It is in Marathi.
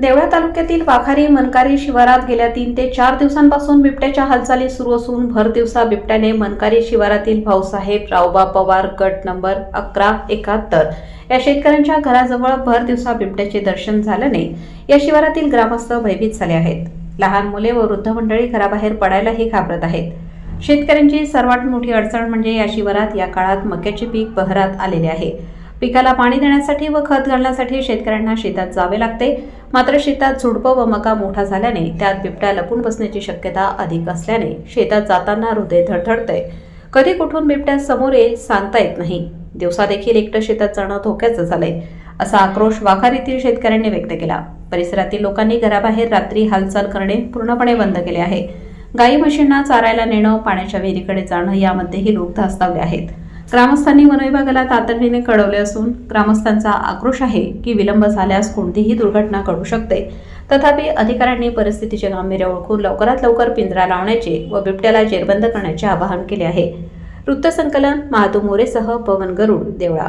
देवळा तालुक्यातील वाखारी मनकारी शिवारात गेल्या तीन ते चार दिवसांपासून बिबट्याच्या हालचाली सुरू असून भर दिवसा बिबट्याने मनकारी शिवारातील भाऊसाहेब रावबा पवार गट नंबर अकरा एकाहत्तर या शेतकऱ्यांच्या घराजवळ भर दिवसा बिबट्याचे दर्शन झाल्याने या शिवारातील ग्रामस्थ भयभीत झाले आहेत. लहान मुले व वृद्ध मंडळी घराबाहेर पडायलाही घाबरत आहेत. शेतकऱ्यांची सर्वात मोठी अडचण म्हणजे या शिवारात या काळात मक्याचे पीक बहरात आलेले आहे. पिकाला पाणी देण्यासाठी व खत घालण्यासाठी शेतकऱ्यांना शेतात जावे लागते. मात्र शेतात झुडपं व मका मोठा झाल्याने त्यात बिबट्या लपून बसण्याची शक्यता अधिक असल्याने शेतात जाताना हृदय धडधडतंय कधी कुठून बिबट्या समोर येईल सांगता येत नाही. दिवसा देखील एकटं शेतात जाणं धोक्याचं झालंय असा आक्रोश वाखार येथील शेतकऱ्यांनी व्यक्त केला. परिसरातील लोकांनी घराबाहेर रात्री हालचाल करणे पूर्णपणे बंद केले आहे. गाई म्हशींना चारायला नेणं पाण्याच्या विहिरीकडे जाणं यामध्येही लोक धास्तावले आहेत. ग्रामस्थांनी वनविभागाला तातडीने कळवले असून ग्रामस्थांचा आक्रोश आहे की विलंब झाल्यास कोणतीही दुर्घटना घडू शकते. तथापि अधिकाऱ्यांनी परिस्थितीचे गांभीर्य ओळखून लवकरात लवकर पिंजरा लावण्याचे व बिबट्याला जेरबंद करण्याचे आवाहन केले आहे. वृत्तसंकलन महातू मोरेसह पवन गरुड देवळा.